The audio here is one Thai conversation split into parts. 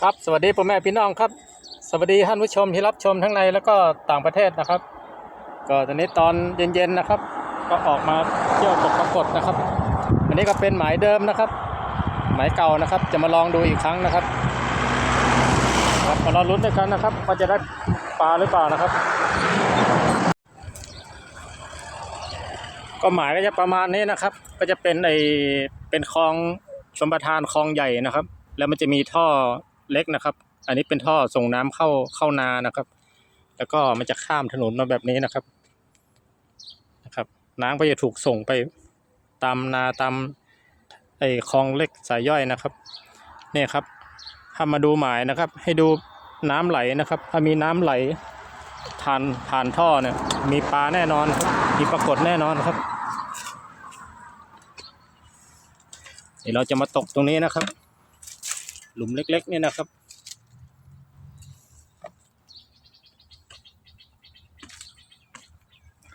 ครับสวัสดีพ่อแม่พี่น้องครับ สวัสดีท่านผู้ชมที่รับชมทั้งในแล้วก็ต่างประเทศนะครับ ก็ตอนนี้ตอนเย็นๆนะครับ ก็ออกมาเที่ยวตกปรากฏนะครับ อันนี้ก็เป็นหมายเดิมนะครับ หมายเก่านะครับ จะมาลองดูอีกครั้งนะครับครับมาเราลุ้นด้วยกันนะครับว่าจะได้ปลาหรือเปล่านะครับ ก็หมายก็จะประมาณนี้นะครับ ก็จะเป็นไอเป็นคลองชมประทานคลองใหญ่นะครับ แล้วมันจะมีท่อ เล็กนะครับ อันนี้เป็นท่อส่งน้ำเข้าเข้านานะครับ แล้วก็มันจะข้ามถนนมาแบบนี้นะครับนะครับ น้ำก็จะถูกส่งไปตามนาตามไอคลองเล็กสายย่อยนะครับเนี่ยครับถ้ามาดูหมายนะครับ ให้ดูน้ำไหลนะครับ ถ้ามีน้ำไหลผ่านผ่านท่อเนี่ย มีปลาแน่นอนครับมีปรากฏแน่นอนครับเดี๋ยวเราจะมาตกตรงนี้นะครับ หลุมเล็ก ๆ เนี่ยนะครับ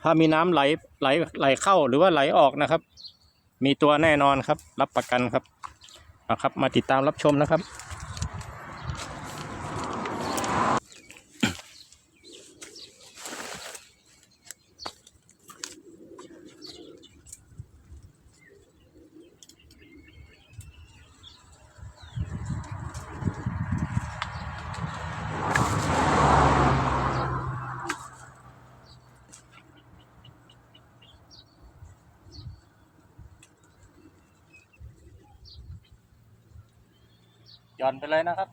ถ้ามีน้ำไหลไหลไหลเข้าหรือว่าไหลออกนะครับ มีตัวแน่นอนครับ รับประกันครับนะครับ มาติดตามรับชมนะครับ ย่อนไปเลยนะครับ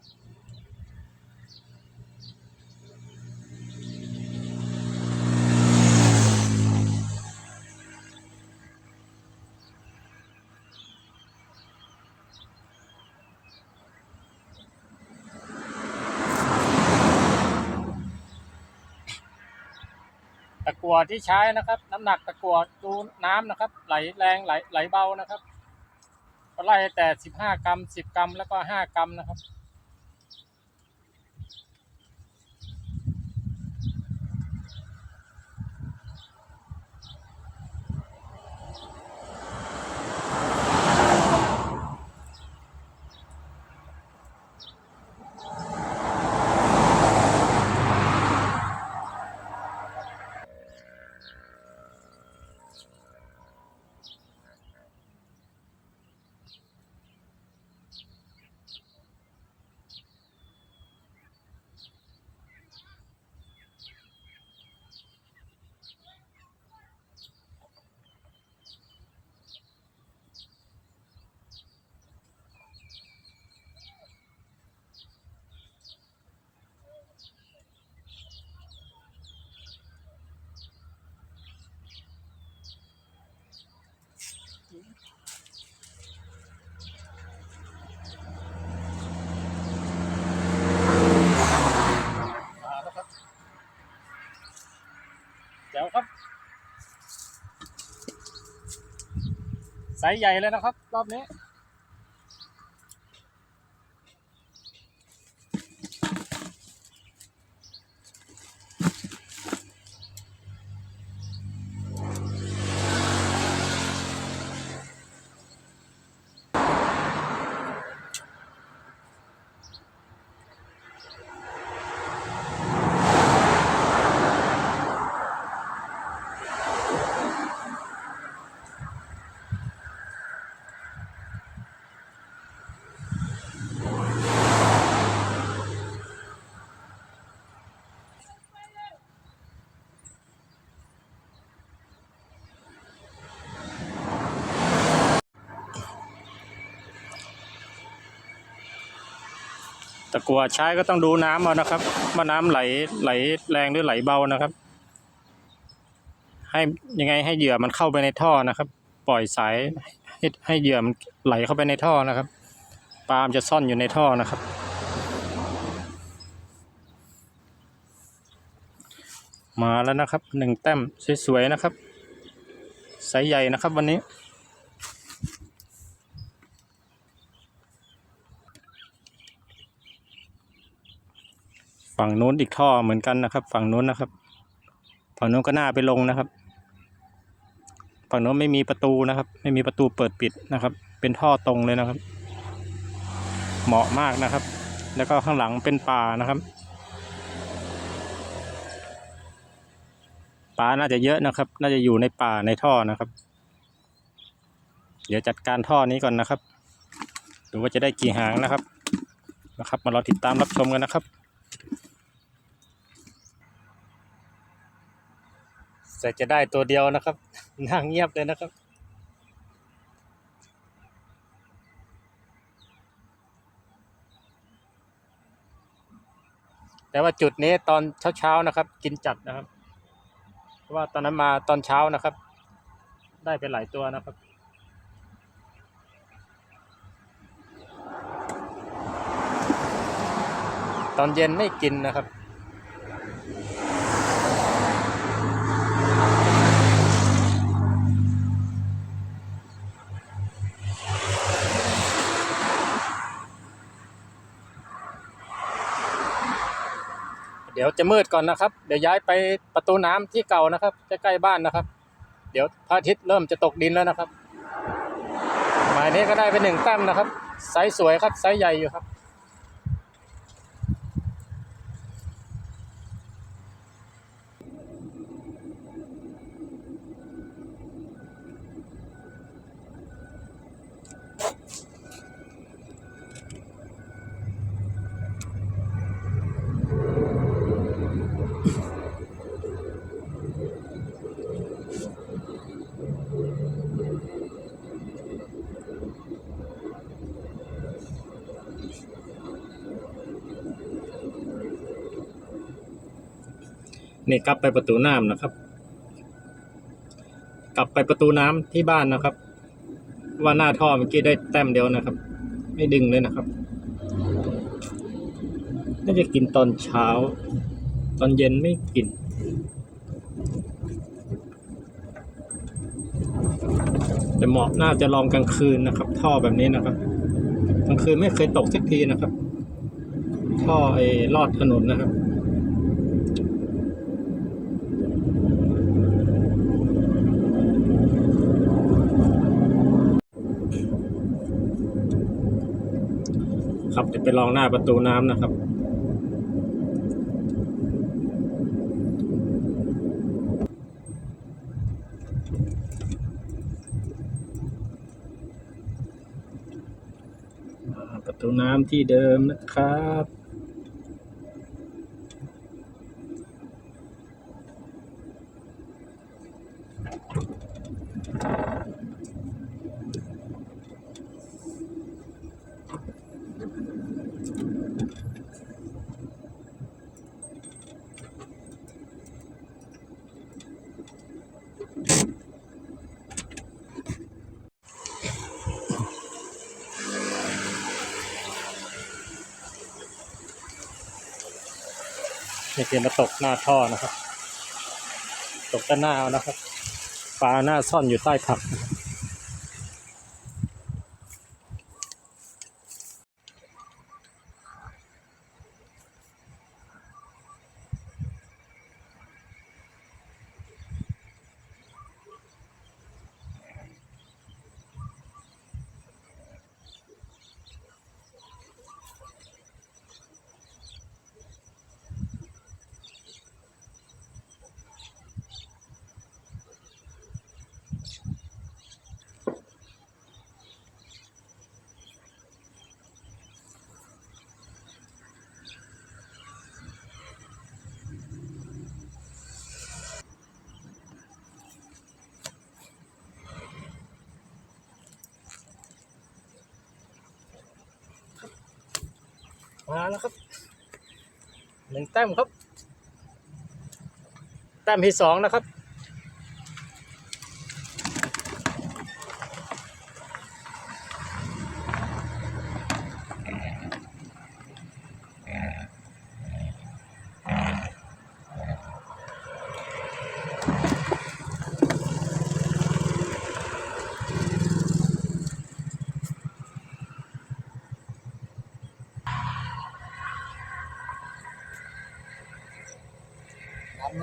ตะกัวที่ใช้นะครับ น้ำหนักตะกัวดูน้ำนะครับ ไหลแรงไหลไหลเบานะครับ ไล่แต่สิบห้ากรัมสิบกรัมแล้วก็ห้ากรัมนะครับ สายใหญ่เลยนะครับ รอบนี้ ตะกัวใช้ก็ต้องดูน้ำเอานะครับว่าน้ำไหลไหลแรงหรือไหลเบานะครับ ให้ยังไงให้เหยื่อมันเข้าไปในท่อนะครับ ปล่อยสายให้ให้เหยื่อมันไหลเข้าไปในท่อนะครับปลามจะซ่อนอยู่ในท่อนะครับ มาแล้วนะครับหนึ่งแต้มสวยๆนะครับไซส์ใหญ่นะครับวันนี้ ฝั่งนู้นอีกท่อเหมือนกันนะครับ ฝั่งนู้นนะครับ ฝั่งนู้นก็น่าไปลงนะครับ ฝั่งนู้นไม่มีประตูนะครับ ไม่มีประตูเปิดปิดนะครับ เป็นท่อตรงเลยนะครับ เหมาะมากนะครับ แล้วก็ข้างหลังเป็นป่านะครับปลาน่าจะเยอะนะครับ น่าจะอยู่ในป่าในท่อนะครับ เดี๋ยวจัดการท่อนี้ก่อนนะครับ ดูว่าจะได้กี่หางนะครับ นะครับ มารอติดตามรับชมกันนะครับ แต่จะได้ตัวเดียวนะครับนั่งเงียบเลยนะครับ แต่ว่าจุดนี้ตอนเช้าๆนะครับ กินจัดนะครับ เพราะว่าตอนนั้นมาตอนเช้านะครับ ได้ไปหลายตัวนะครับตอนเย็นไม่กินนะครับ ดี๋ยวจะมืดก่อนนะครับ เดี๋ยวย้ายไปประตูน้ำที่เก่านะครับใกล้ๆบ้านนะครับ เดี๋ยวพระอาทิตย์เริ่มจะตกดินแล้วนะครับ หมายนี้ก็ได้ไปหนึ่งแต้มนะครับไซส์สวยครับไซส์ใหญ่อยู่ครับ นี่กลับไปประตูน้ำนะครับ กลับไปประตูน้ำที่บ้านนะครับ ว่าหน้าท่อเมื่อกี้ได้แต้มเดียวนะครับ ไม่ดึงเลยนะครับน่าจะกินตอนเช้า ตอนเย็นไม่กิน แต่เหมาะน่าจะลองกลางคืนนะครับ ท่อแบบนี้นะครับ กลางคืนไม่เคยตกสักทีนะครับ ท่อไอ้ลอดถนนนะครับ ครับเดี๋ยวไปลองหน้าประตูน้ำนะครับประตูน้ำที่เดิมนะครับ นี่คือมาตกหน้าท่อนะครับ ตกด้านหน้านะครับ ปลาหน้าซ่อนอยู่ใต้ผักนะครับ มาแล้วครับหนึ่งแต้มครับ แต้มที่สองนะครับ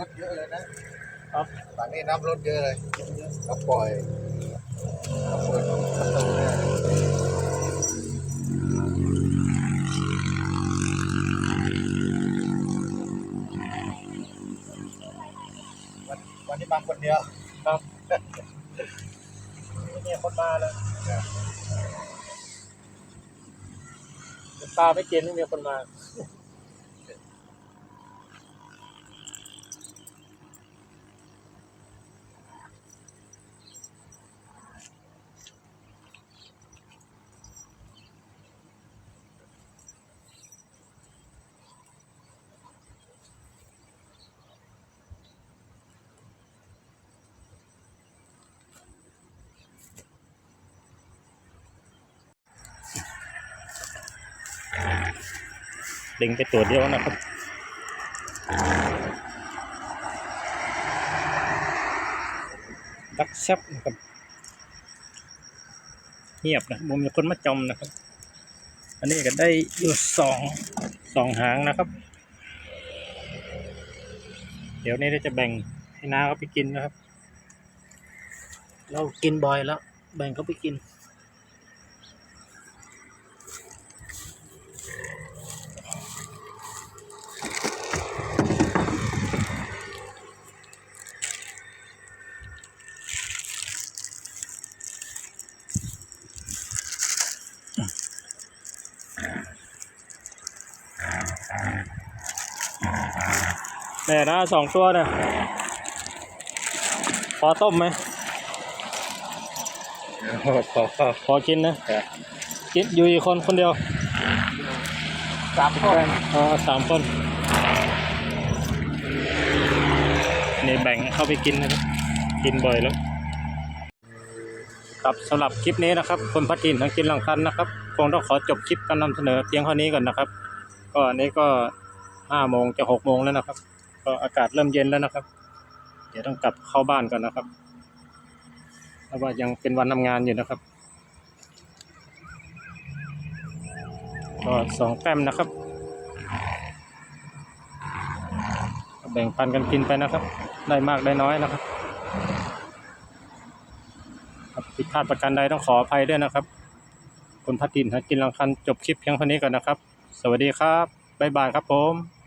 ถเยอะเลยนะครับตอนนี้น้ำรถเยอะเลยก็ปล่อยเปิดประตูยวันวันนี้มาคนเดียวครับเนี่ยคนมาเลยตาไม่เกินไม่มีคนมา ดึงไปตัวเดียวนะครับ ดักแซบนะครับ เงียบนะมุมมีคนมาจมนะครับ อันนี้ก็ได้อยู่สองสองหางนะครับ เดี๋ยวนี้เราจะแบ่งให้น้าเขาไปกินนะครับ เรากินบ่อยแล้ว แบ่งเขาไปกิน แม่นะสองตัวเนี่ยพอต้มไหมพอพอพอพอกินนะกินอยู่อีกคนคนเดียวสามคนอ๋อสามคนนี่แบ่งให้เข้าไปกินนะครับ กินบ่อยแล้ว ครับสำหรับคลิปนี้นะครับคนพัดกินทั้งกินหลังคันนะครับคงต้องขอจบคลิปการนำเสนอเพียงเท่านี้ก่อนนะครับ ก็อันนี้ก็ห้าโมงจะหกโมงแล้วนะครับ ก็อากาศเริ่มเย็นแล้วนะครับ เดี๋ยวต้องกลับเข้าบ้านก่อนนะครับเพราะว่ายังเป็นวันทำงานอยู่นะครับ ก็สองแต้มนะครับแบ่งปันกันกินไปนะครับ ได้มากได้น้อยนะครับบผิดพลาดประการใดต้องขออภัยด้วยนะครับคนพัดดินหากินลังคันจบคลิปเพียงเท่านี้ก่อนนะครับ สวัสดีครับ บ๊ายบายครับผม